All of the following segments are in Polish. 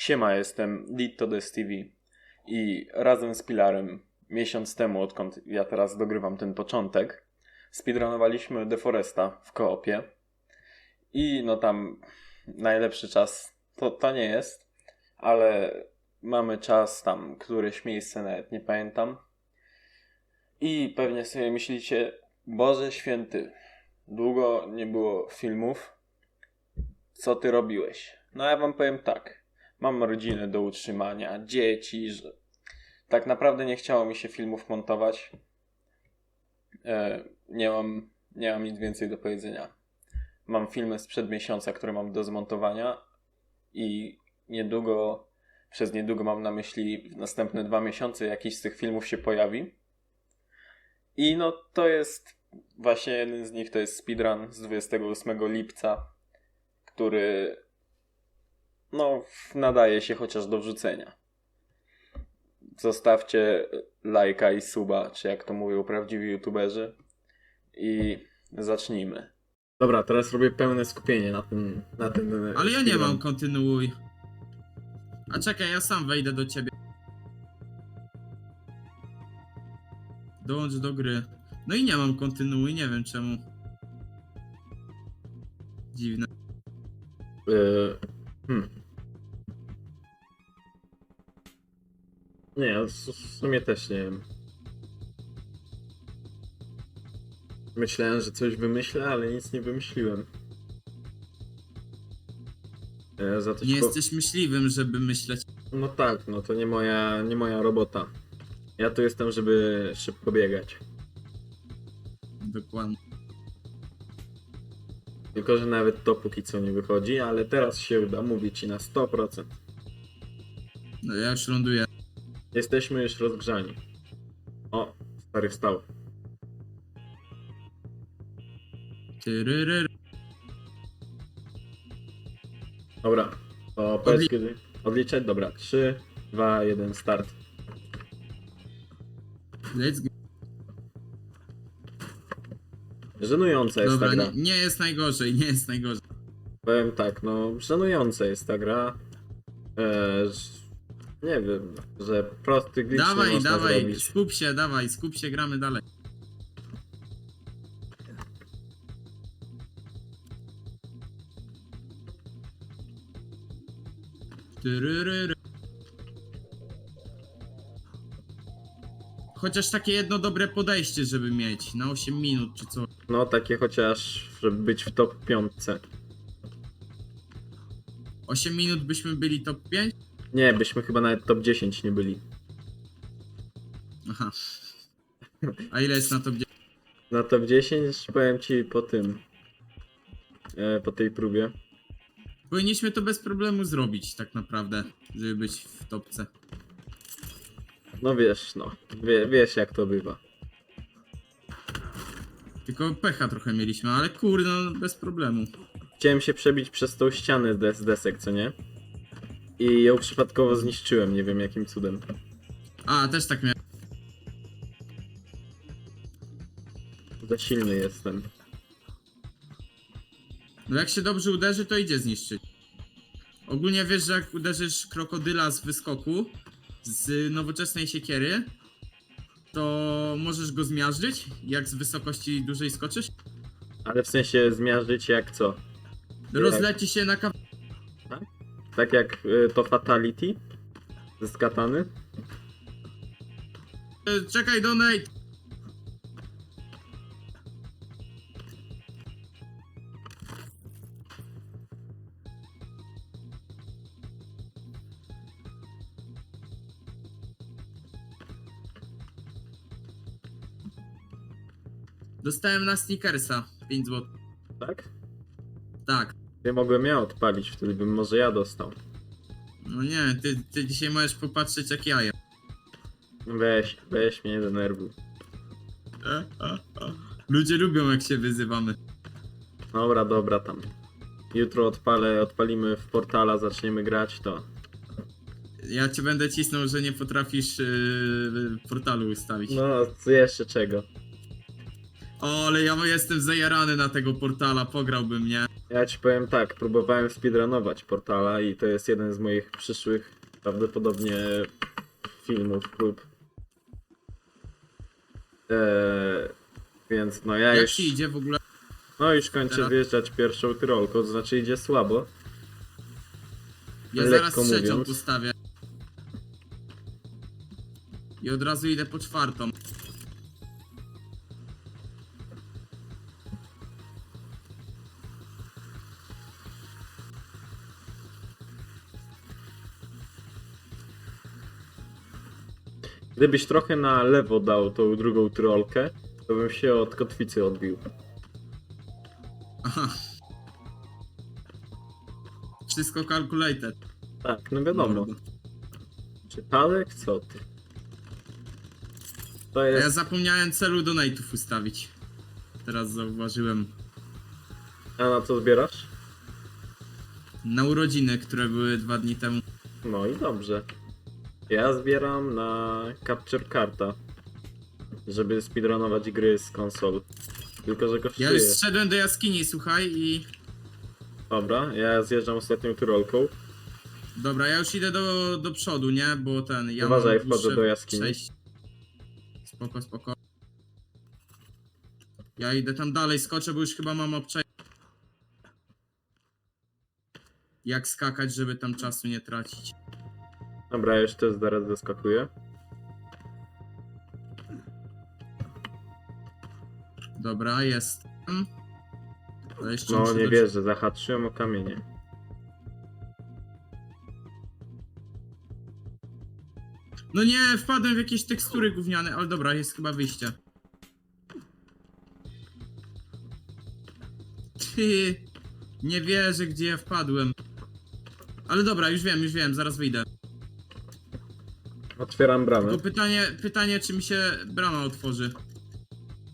Siema, jestem Litto Des TV i razem z Pilarem miesiąc temu, odkąd ja teraz dogrywam ten początek, speedrunowaliśmy The Foresta w koopie i no tam najlepszy czas to, to nie jest, ale mamy czas tam, któreś miejsce nawet nie pamiętam i pewnie sobie myślicie, Boże Święty, długo nie było filmów, co ty robiłeś? No ja wam powiem tak. Mam rodzinę do utrzymania, dzieci, że tak naprawdę nie chciało mi się filmów montować. E, nie mam, nie mam nic więcej do powiedzenia. Mam filmy sprzed miesiąca, które mam do zmontowania i niedługo, przez niedługo mam na myśli w następne dwa miesiące jakiś z tych filmów się pojawi. I no to jest właśnie jeden z nich, to jest speedrun z 28 lipca który no, nadaje się chociaż do wrzucenia. Zostawcie lajka i suba, czy jak to mówią prawdziwi youtuberzy. I zacznijmy. Dobra, teraz robię pełne skupienie na tym. Na tym Ale ja nie mam, kontynuuj. A czekaj, ja sam wejdę do ciebie. Dołącz do gry. No i nie mam kontynuuj, nie wiem czemu. Dziwne. Yy, hmm. Nie, w sumie też nie wiem. Myślałem, że coś wymyślę, ale nic nie wymyśliłem. Za to Nie ci po- jesteś myśliwym, żeby myśleć. No tak, no to nie moja, nie moja robota. Ja tu jestem, żeby szybko biegać. Dokładnie. Tylko, że nawet to póki co nie wychodzi, ale teraz się uda, mówię ci na 100%. No ja już ląduję. Jesteśmy już rozgrzani. O, stary wstał. Tyryryry. Dobra, to powiedz Odli- kiedy. Odliczać? Dobra, 3, 2, 1, start. Let's go. Żenująca jest Dobra, ta gra. nie, nie jest najgorzej, nie jest najgorzej. Powiem tak, no, żenująca jest ta gra. Eee, ż- nie wiem, że prosty glitch nie Dawaj, można dawaj, zrobić. skup się, dawaj, skup się, gramy dalej. Tyryryry. Chociaż takie jedno dobre podejście, żeby mieć na 8 minut czy co. No, takie chociaż, żeby być w top 5. 8 minut byśmy byli top 5? Nie, byśmy chyba nawet top 10 nie byli. Aha. A ile jest na top 10? Na top 10 powiem ci po tym. E, po tej próbie. Powinniśmy to bez problemu zrobić tak naprawdę, żeby być w topce. No wiesz, no. Wie, wiesz jak to bywa. Tylko pecha trochę mieliśmy, ale kurde, no bez problemu. Chciałem się przebić przez tą ścianę des z desek, co nie? I ją przypadkowo zniszczyłem, nie wiem jakim cudem. A, też tak miałem. Za silny jestem. No jak się dobrze uderzy, to idzie zniszczyć. Ogólnie wiesz, że jak uderzysz krokodyla z wyskoku, z nowoczesnej siekiery, to możesz go zmiażdżyć, jak z wysokości dużej skoczysz. Ale w sensie zmiażdżyć jak co? Rozleci się na kaw... Tak jak y, to Fatality? Z katany? E, Czekaj, donate! Dostałem na sneakersa 5 zł. Tak? Tak. Nie mogłem ja odpalić, wtedy bym może ja dostał. No nie, ty, ty dzisiaj możesz popatrzeć jak ja jem. Weź, weź mnie nie denerwuj. E. Ludzie lubią jak się wyzywamy. Dobra, dobra tam. Jutro odpalę, odpalimy w portala, zaczniemy grać, to Ja cię będę cisnął, że nie potrafisz yy, portalu ustawić. no, co jeszcze czego? O, ale ja jestem zajarany na tego portala, pograłbym, nie? Ja ci powiem tak, próbowałem speedrunować portala i to jest jeden z moich przyszłych prawdopodobnie filmów, prób. Eee, więc no ja Jak już, ci idzie w ogóle? no już kończę teraz? wjeżdżać pierwszą tyrolką, to znaczy idzie słabo. Ja lekko zaraz trzecią mówiąc. postawię. I od razu idę po czwartą. Gdybyś trochę na lewo dał tą drugą tyrolkę, to bym się od kotwicy odbił. Aha. Wszystko calculated. Tak, no wiadomo. Mordo. Przypadek? Co ty? To A jest... ja zapomniałem celu donate'ów ustawić. Teraz zauważyłem. A na co zbierasz? Na urodziny, które były dwa dni temu. No i dobrze. Ja zbieram na Capture Carta, żeby speedrunować gry z konsol. Tylko, że Ja kosztuje. już zszedłem do jaskini, słuchaj, i... Dobra, ja zjeżdżam ostatnią tyrolką. Dobra, ja już idę do, do przodu, nie? Bo ten... Ja Uważaj, mam wchodzę dłuższe do jaskini. przejście. Spoko, spoko. Ja idę tam dalej, skoczę, bo już chyba mam obczaj... Jak skakać, żeby tam czasu nie tracić. Dobra, też zaraz zaskakuję. Dobra, jest. Jeszcze No muszę nie do- wierzę, zahaczyłem o kamienie. No nie, wpadłem w jakieś tekstury gówniane, ale dobra, jest chyba wyjście. Ty, nie wierzę, gdzie ja wpadłem. Ale dobra, już wiem, już wiem, zaraz wyjdę. Otwieram bramę. Tylko pytanie, pytanie, czy mi się brama otworzy.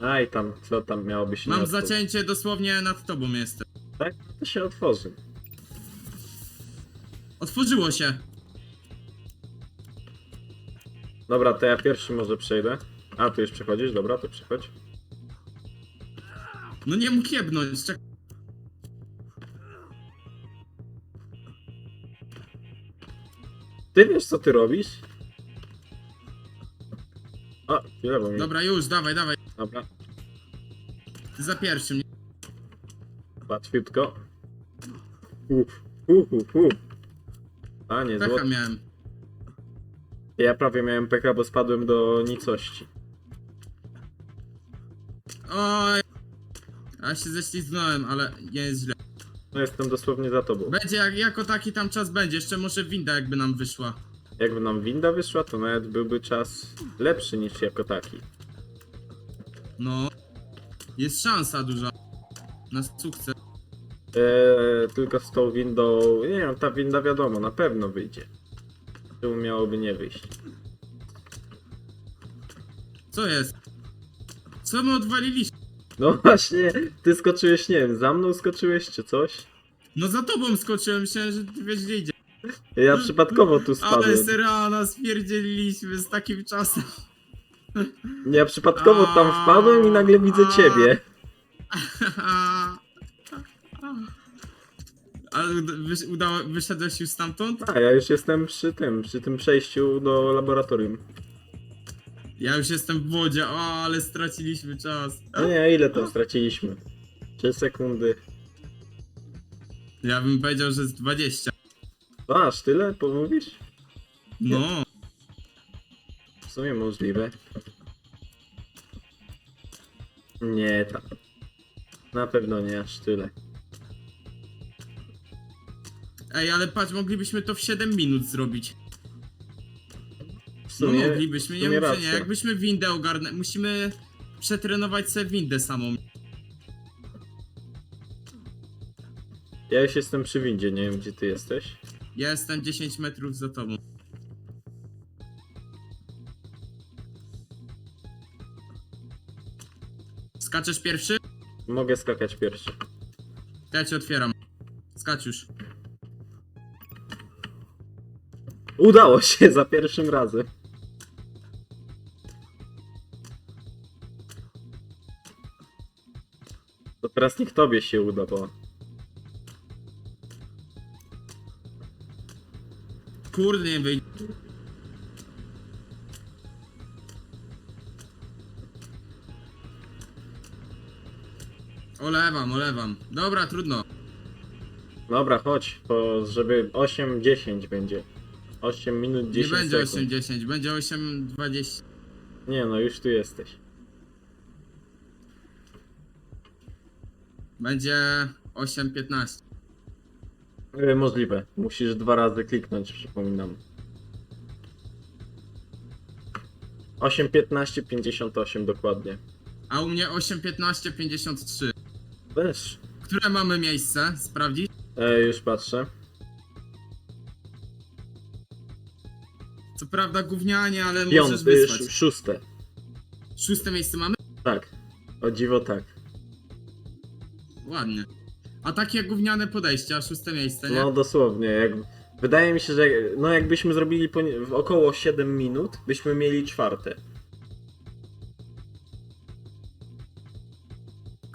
Aj tam, co tam miałoby się nie Mam otworzyć? zacięcie dosłownie nad tobą jestem. Tak? To się otworzy. Otworzyło się. Dobra, to ja pierwszy może przejdę. A, ty już przechodzisz? Dobra, to przechodź. No nie mógł jebnąć, czek- Ty wiesz co ty robisz? A, chwilę, bo mi... Dobra, już, dawaj, dawaj. Dobra, Ty za pierwszym. łatwiutko. Uf, uf, uf, uf. A, nie, Pecha miałem. Ja prawie miałem PK, bo spadłem do nicości. Oj. Ja się ześlizgnąłem, ale nie jest źle. No jestem dosłownie za tobą. Będzie jak, jako taki tam czas będzie, jeszcze może winda jakby nam wyszła. Jakby nam winda wyszła, to nawet byłby czas lepszy niż jako taki. No. Jest szansa duża. Na sukces. Eee, tylko z tą windą... Nie wiem, ta winda wiadomo, na pewno wyjdzie. Czemu miałoby nie wyjść? Co jest? Co my odwaliliśmy? No właśnie, ty skoczyłeś, nie wiem, za mną skoczyłeś czy coś? No za tobą skoczyłem, myślałem, że ty wiesz gdzie idzie. Ja przypadkowo tu Ale spadłem. serana spierdzieliliśmy z takim czasem. Ja przypadkowo tam wpadłem i nagle widzę ciebie. Ale wysz, udało, wyszedłeś już stamtąd? A, ja już jestem przy tym, przy tym przejściu do laboratorium. Ja już jestem w wodzie, o, ale straciliśmy czas. No nie, ile tam straciliśmy? 3 sekundy. Ja bym powiedział, że z 20. A, aż tyle? Pomówisz? No, W sumie możliwe. Nie, tam. Na pewno nie aż tyle. ej, ale patrz, moglibyśmy to w 7 minut zrobić. W No sumie, moglibyśmy, w nie sumie mów, że nie. racja. Jakbyśmy windę ogarnę, musimy przetrenować sobie windę samą. Ja już jestem przy windzie, nie wiem gdzie ty jesteś. Ja jestem 10 metrów za tobą. Skaczesz pierwszy? Mogę skakać pierwszy. Ja cię otwieram. Skacz już. Udało się za pierwszym razem. To teraz niech tobie się uda, bo Kurde, nie wyjdzie. Olewam, olewam. Dobra, trudno. Dobra, chodź, bo żeby 8-10 będzie. 8 minut 10 nie będzie sekund. 8-10, będzie 8-20. Nie no, już tu jesteś. Będzie 8-15. E, Możliwe. Musisz dwa razy kliknąć, przypominam. 8.15, 58 dokładnie. A u mnie 8-15-53. Też. Które mamy miejsce? Sprawdzić? E, już patrzę. Co prawda gównianie, ale możesz Piąte, wysłać. sz- szóste. Szóste miejsce mamy? Tak. O dziwo tak. Ładnie. A takie gówniane podejścia, szóste miejsce, nie? No dosłownie. Jak, wydaje mi się, że no jakbyśmy zrobili po, w około 7 minut, byśmy mieli czwarte.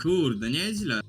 Kurde, nieźle.